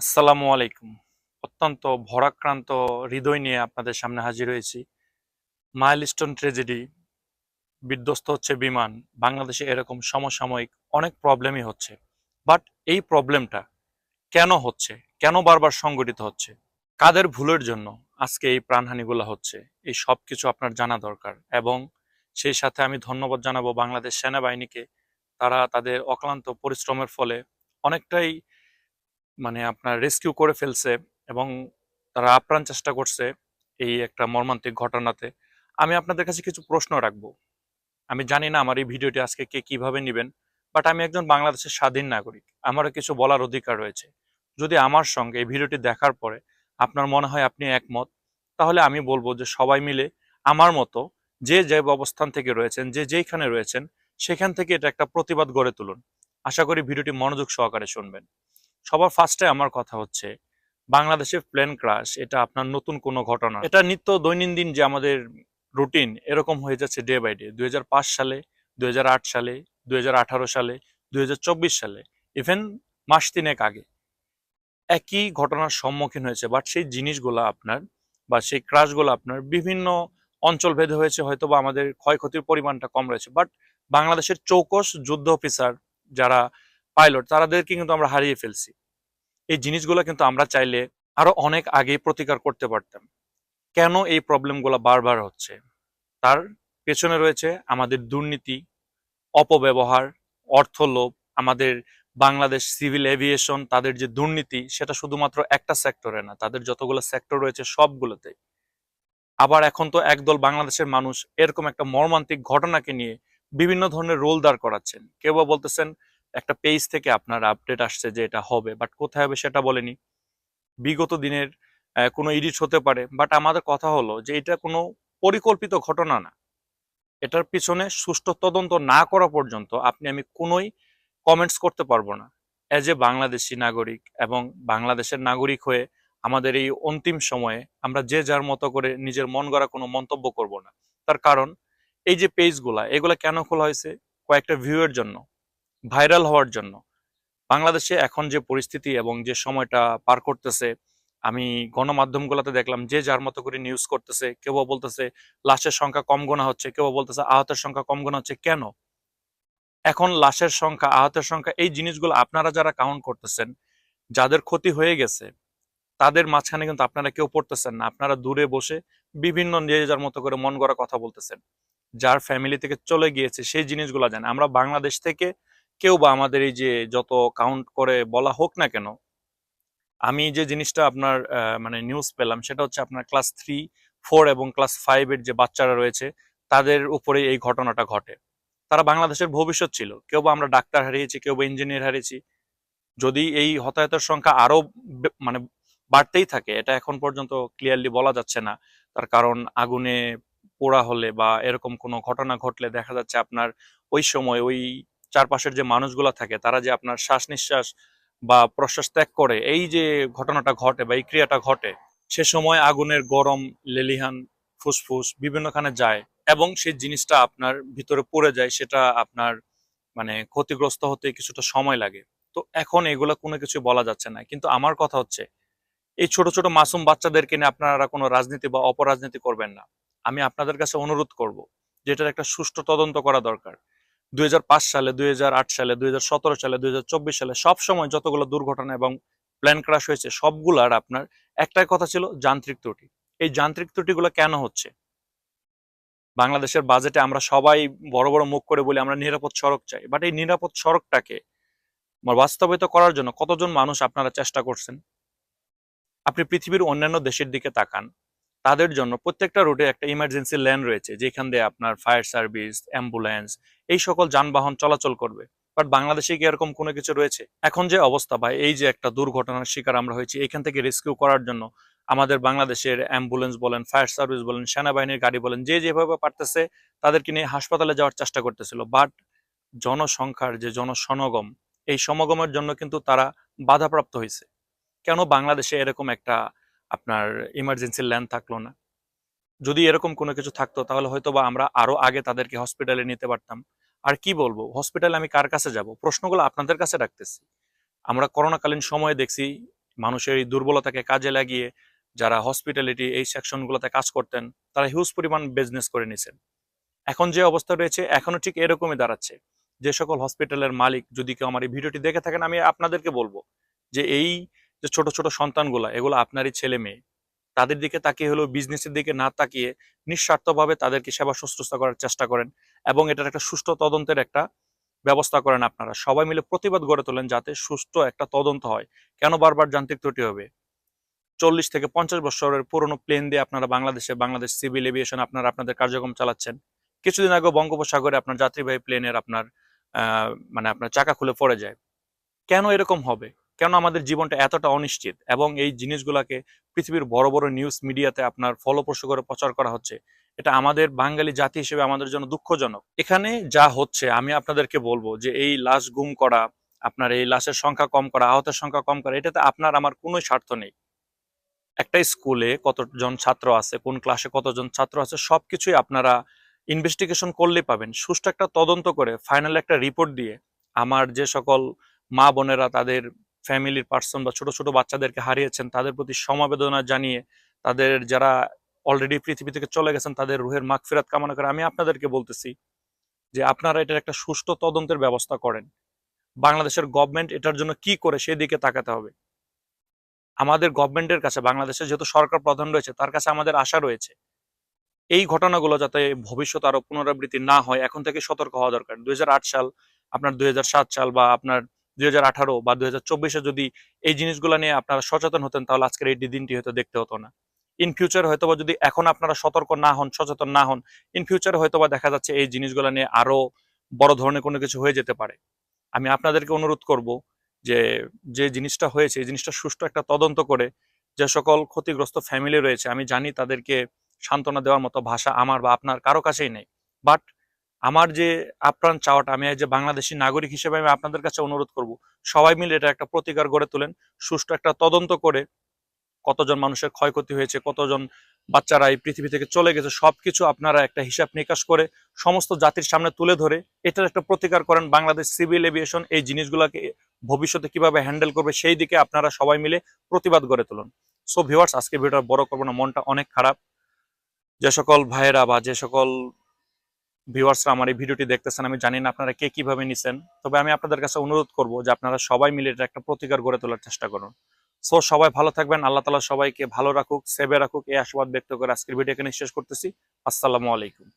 আসসালামু আলাইকুম। অত্যন্ত ভরাক্রান্ত হৃদয় নিয়ে আপনাদের সামনে হাজির হয়েছি। মাইলস্টোন ট্রেজেডি, বিধ্বস্ত হচ্ছে বিমান, বাংলাদেশে এরকম সমসাময়িক অনেক প্রবলেমই হচ্ছে। বাট এই প্রবলেমটা কেন হচ্ছে? কেন বারবার সংগঠিত হচ্ছে? কাদের ভুলের জন্য আজকে এই প্রাণহানিগুলো হচ্ছে? এই সব কিছু আপনার জানা দরকার এবং সেই সাথে আমি ধন্যবাদ জানাব বাংলাদেশ সেনাবাহিনীকে। তারা তাদের অক্লান্ত পরিশ্রমের ফলে অনেকটাই মানে আপনার রেস্কিউ করে ফেলছে এবং তারা আপ্রাণ চেষ্টা করছে এই একটা মর্মান্তিক ঘটনাতে। আমি আপনাদের কাছে কিছু প্রশ্ন রাখব। আমি জানি না আমার এই ভিডিওটি আজকে কে কীভাবে নেবেন বাট আমি একজন বাংলাদেশের স্বাধীন নাগরিক। আমারও কিছু বলার অধিকার রয়েছে। যদি আমার সঙ্গে এই ভিডিওটি দেখার পরে আপনার মনে হয় আপনি একমত, তাহলে আমি বলব যে সবাই মিলে আমার মতো যে যে অবস্থান থেকে রয়েছেন, যে যেইখানে রয়েছেন, সেখান থেকে এটা একটা প্রতিবাদ গড়ে তুলুন। আশা করি ভিডিওটি মনোযোগ সহকারে শুনবেন। সবার ফার্স্টে আমার কথা হচ্ছে, বাংলাদেশের প্লেন ক্রাশ এটা আপনার নতুন কোনো ঘটনা এটা নিত্য দৈনন্দিন যে আমাদের রুটিন এরকম হয়ে যাচ্ছে ডে বাই ডে দুই হাজার পাঁচ সালে, দুই হাজার আট সালে, দুই হাজার আঠারো সালে, দুই হাজার চব্বিশ সালে ইভেন মাস তিনেক আগে। একই ঘটনার সম্মুখীন হয়েছে বাট সেই জিনিসগুলো আপনার বা সেই ক্রাশগুলো আপনার বিভিন্ন অঞ্চল ভেদে হয়েছে হয়তো বা আমাদের ক্ষয়ক্ষতির পরিমাণটা কম রয়েছে। বাট বাংলাদেশের চৌকস যুদ্ধ অফিসার যারা পাইলট তাদেরকে কিন্তু আমরা হারিয়ে ফেলছি। এই জিনিসগুলো কিন্তু আমরা চাইলে আরও অনেক আগেই প্রতিকার করতে পারতাম। কেন এই প্রবলেমগুলো বারবার হচ্ছে? তার পেছনে রয়েছে আমাদের দুর্নীতি, অপব্যবহার অর্থ লোভ আমাদের বাংলাদেশ সিভিল এভিয়েশন, তাদের যে দুর্নীতি, সেটা শুধুমাত্র একটা সেক্টরে না, তাদের যতগুলো সেক্টর রয়েছে সবগুলোতে। আবার এখন তো একদল বাংলাদেশের মানুষ এরকম একটা মর্মান্তিক ঘটনাকে নিয়ে বিভিন্ন ধরনের রোল দাঁড় করাচ্ছেন। কেউ বা বলতেছেন একটা পেজ থেকে আপনার আপডেট আসছে যে এটা হবে বাট কোথায় হবে সেটা বলেনি। বিগত দিনের কোনো এডিট হতে পারে বাট আমাদের কথা হলো যে এটা কোনো পরিকল্পিত ঘটনা না। এটার পিছনে সুষ্ঠু তদন্ত না করা পর্যন্ত আপনি, আমি কোনোই কমেন্টস করতে পারব না। এজ এ বাংলাদেশি নাগরিক এবং বাংলাদেশের নাগরিক হয়ে আমাদের এই অন্তিম সময়ে আমরা যে যার মতো করে নিজের মন গড়া কোনো মন্তব্য করব না। তার কারণ, এই যে পেজগুলা এগুলা কেন খোলা হয়েছে? কয়েকটা ভিউয়ের জন্য। ভাইরাল হওয়ার জন্য। বাংলাদেশে এখন যে পরিস্থিতি এবং যে সময়টা পার করতেছে, আমি গণমাধ্যমগুলোতে দেখলাম যে যার মতো করে নিউজ করতেছে, কেউ বলতেছে লাশের সংখ্যা কম গোনা হচ্ছে, কেউ বলতেছে আহতের সংখ্যা কম গোনা হচ্ছে, কেন? এখন লাশের সংখ্যা, আহতের সংখ্যা, এই জিনিসগুলো আপনারা যারা কাউন্ট করতেছেন, যাদের ক্ষতি হয়ে গেছে, তাদের মাঝখানে কিন্তু আপনারা কেউ পড়তেছেন না। আপনারা দূরে বসে বিভিন্ন যে যার মতো করে মন গড়া কথা বলতেছেন। যার ফ্যামিলি থেকে চলে গিয়েছে, সেই জিনিসগুলো জানে আমরা বাংলাদেশ থেকে কেউ বা আমাদের এই যে যত কাউন্ট করে বলা হোক না কেন, আমি যে জিনিসটা আপনার মানে নিউজ পেলাম সেটা হচ্ছে আপনার ক্লাস থ্রি ফোর এবং ক্লাস ফাইভের যে বাচ্চারা রয়েছে, তাদের উপরে এই ঘটনাটা ঘটে। তারা বাংলাদেশের ভবিষ্যৎ ছিল। কেউ বা আমরা ডাক্তার হারিয়েছি, কেউ বা ইঞ্জিনিয়ার হারিয়েছি। যদি এই হতাহতের সংখ্যা আরও মানে বাড়তেই থাকে, এটা এখন পর্যন্ত ক্লিয়ারলি বলা যাচ্ছে না। তার কারণ আগুনে পোড়া হলে বা এরকম কোনো ঘটনা ঘটলে দেখা যাচ্ছে আপনার ওই সময় ওই চারপাশের যে মানুষগুলো থাকে, তারা যে আপনার শ্বাস নিঃশ্বাস বা প্রশ্বাস ত্যাগ করে, এই যে ঘটনাটা ঘটে বা এই ক্রিয়াটা ঘটে, সে সময় আগুনের গরম, লেলিহান, ফুসফুস বিভিন্নখানে যায় এবং সেই জিনিসটা আপনার ভিতরে পড়ে যায়, সেটা আপনার মানে ক্ষতিগ্রস্ত হতে কিছুটা সময় লাগে। তো এখন এগুলো কোনো কিছু বলা যাচ্ছে না। কিন্তু আমার কথা হচ্ছে, এই ছোট ছোট মাসুম বাচ্চাদেরকে নিয়ে আপনারা কোনো রাজনীতি বা অপরাজনীতি করবেন না। আমি আপনাদের কাছে অনুরোধ করব যে এটার একটা সুষ্ঠু তদন্ত করা দরকার। দুই সালে, দুই হাজার আট সালে, দুই হাজার সতেরো সালে, দুই হাজার চব্বিশ সালে সব সময় যতগুলো দুর্ঘটনা এবং প্ল্যান ক্রাশ হয়েছে, সবগুলার আপনার একটাই কথা ছিল যান্ত্রিক ত্রুটি। এই যান্ত্রিক ত্রুটিগুলো কেন হচ্ছে? বাংলাদেশের বাজেটে আমরা সবাই বড় বড় মুখ করে বলি আমরা নিরাপদ সড়ক চাই বাট এই নিরাপদ সড়কটাকে বাস্তবায়িত করার জন্য কতজন মানুষ আপনারা চেষ্টা করছেন? আপনি পৃথিবীর অন্যান্য দেশের দিকে তাকান তাদের জন্য প্রত্যেকটা রুটে একটা ইমার্জেন্সি ল্যান রয়েছে, যেখান দিয়ে আপনার ফায়ার সার্ভিস অ্যাম্বুলেন্স এই সকল যানবাহন চলাচল করবে। বাট বাংলাদেশে কি এরকম কোনো কিছু রয়েছে? এখন যে অবস্থা বা এই যে একটা দুর্ঘটনার শিকার আমরা হয়েছি, এখান থেকে রেস্কিউ করার জন্য আমাদের বাংলাদেশের অ্যাম্বুলেন্স বলেন ফায়ার সার্ভিস বলেন, সেনাবাহিনীর গাড়ি বলেন, যে যেভাবে পারতেছে তাদেরকে নিয়ে হাসপাতালে যাওয়ার চেষ্টা করতেছিল। বাট জনসংখ্যার যে জনসমাগম, এই সমাগমের জন্য কিন্তু তারা বাধাপ্রাপ্ত হয়েছে। কেন বাংলাদেশে এরকম একটা আপনার ইমার্জেন্সি ল্যান্ড থাকল না। যদি এরকম কোনো কিছু থাকতো, তাহলে হয়তো বা আমরা আরও আগে তাদেরকে হসপিটালে নিতে পারতাম। আর কি বলব হসপিটালে আমি কার কাছে যাব? প্রশ্নগুলো আপনাদের কাছে রাখতেছি। আমরা করোনাকালীন সময়ে দেখছি মানুষের এই দুর্বলতাকে কাজে লাগিয়ে যারা হসপিটালিটি এই সেকশনগুলোতে কাজ করতেন, তারা হিউজ পরিমাণ বিজনেস করে নিছেন। এখন যে অবস্থা রয়েছে, এখনও ঠিক এরকমই দাঁড়াচ্ছে। যে সকল হসপিটালের মালিক, যদি কেউ আমার এই ভিডিওটি দেখে থাকেন, আমি আপনাদেরকে বলব যে এই যে ছোট ছোট সন্তানগুলা, এগুলো আপনারই ছেলে মেয়ে, তাদের দিকে তাকিয়ে হলো বিজনেসের দিকে না তাকিয়ে নিঃস্বার্থভাবে তাদেরকে সেবা শুশ্রূষা করার চেষ্টা করেন এবং এটার একটা সুষ্ঠু তদন্তের একটা ব্যবস্থা করেন আপনারা। সবাই মিলে প্রতিবাদ গড়ে তোলেন যাতে সুষ্ঠু একটা তদন্ত হয়। কেন বারবার যান্ত্রিক ত্রুটি হবে? চল্লিশ থেকে পঞ্চাশ বছরের পুরনো প্লেন দিয়ে আপনারা বাংলাদেশে, বাংলাদেশ সিভিল এভিয়েশন আপনারা আপনাদের কার্যক্রম চালাচ্ছেন। কিছুদিন আগে বঙ্গোপসাগরে আপনার যাত্রীবাহী প্লেনের আপনার মানে আপনার চাকা খুলে পড়ে যায়। কেন এরকম হবে? কেন আমাদের জীবনটা এতটা অনিশ্চিত এবং এই জিনিসগুলোকে পৃথিবীর বড় বড় নিউজ মিডিয়াতে আপনার ফলপ্রসূ করে প্রচার করা হচ্ছে, এটা আমাদের বাঙালি জাতি হিসেবে আমাদের জন্য দুঃখজনক। এখানে যা হচ্ছে, আমি আপনাদেরকে বলব যে এই লাশ গুম করা, আপনার এই লাশের সংখ্যা কম করা, আহতের সংখ্যা কম করা, এটাতে আপনার আমার কোনো স্বার্থ নেই। একটা স্কুলে কতজন ছাত্র আছে, কোন ক্লাসে কতজন ছাত্র আছে সব কিছুই আপনারা ইনভেস্টিগেশন করলেই পাবেন। সুষ্ঠু একটা তদন্ত করে ফাইনাল একটা রিপোর্ট দিয়ে, আমার যে সকল মা বোনেরা তাদের ফ্যামিলির পার্সন বা ছোট ছোট বাচ্চাদেরকে হারিয়েছেন, তাদের প্রতি সমবেদনা জানিয়ে তাদের যারা অলরেডি পৃথিবী থেকে চলে গেছেন, তাদের রুহের মাগফিরাত কামনা করে আমি আপনাদেরকে বলতেছি যে আপনারা এটার একটা সুষ্ঠু তদন্তের ব্যবস্থা করেন। বাংলাদেশের গভর্নমেন্ট এটার জন্য কি করে সেই দিকে তাকাতে হবে। আমাদের গভর্নমেন্টের কাছে বাংলাদেশে যেহেতু সরকার প্রধান রয়েছে, তার কাছে আমাদের আশা রয়েছে। এই ঘটনাগুলো যাতে ভবিষ্যতে আরও পুনরাবৃত্তি না হয়, এখন থেকে সতর্ক হওয়া দরকার। দুই হাজার আট সাল, আপনার দুই হাজার সাত সাল বা আপনার দুই হাজার আঠারো বা দুই যদি এই জিনিসগুলো নিয়ে আপনারা সচেতন হতেন, তাহলে আজকের এই দিনটি হয়তো দেখতে হতো না। ইন ফিউচার হয়তো বা যদি এখন আপনারা সতর্ক না হন, সচেতন না হন ইন ফিউচারে হয়তো বা দেখা যাচ্ছে এই জিনিসগুলো নিয়ে আরও বড় ধরনের কোনো কিছু হয়ে যেতে পারে। আমি আপনাদেরকে অনুরোধ করব যে যে জিনিসটা হয়েছে, এই জিনিসটা সুষ্ঠু একটা তদন্ত করে যে সকল ক্ষতিগ্রস্ত ফ্যামিলি রয়েছে, আমি জানি তাদেরকে সান্ত্বনা দেওয়ার মতো ভাষা আমার বা আপনার কারও কাছেই নেই। বাট আমার যে আপ্রাণ চাওয়াটা, আমি যে বাংলাদেশি নাগরিক হিসেবে আমি আপনাদের কাছে অনুরোধ করব, সবাই মিলে এটা একটা প্রতিকার গড়ে তোলেন, সুষ্ঠু একটা তদন্ত করে কতজন মানুষের ক্ষয়ক্ষতি হয়েছে, কতজন বাচ্চারা এই পৃথিবী থেকে চলে গেছে, সবকিছু আপনারা একটা হিসাব নিকাশ করে সমস্ত জাতির সামনে তুলে ধরে এটার একটা প্রতিকার করেন। বাংলাদেশ সিভিল এভিয়েশন এই জিনিসগুলোকে ভবিষ্যতে কীভাবে হ্যান্ডেল করবে সেই দিকে আপনারা সবাই মিলে প্রতিবাদ গড়ে তুলুন। সো ভিউয়ার্স, আজকে ভিডিওটা বড় করব না, মনটা অনেক খারাপ। যে সকল ভাইয়েরা বা যে সকল ভিউয়ার্সরা আমার এই ভিডিওটি দেখতেছেন, আমি জানি না আপনারা কে কীভাবে নিছেন। তবে আমি আপনাদের কাছে অনুরোধ করব যে আপনারা সবাই মিলে এটা একটা প্রতিকার গড়ে তোলার চেষ্টা করুন। সো সবাই ভালো থাকবেন, আল্লাহ তালা সবাইকে ভালো রাখুক সেবে রাখুক, এই আশীর্বাদ ব্যক্ত করে আজকের ভিডিও এখানে শেষ করতেছি। আসসালামু আলাইকুম।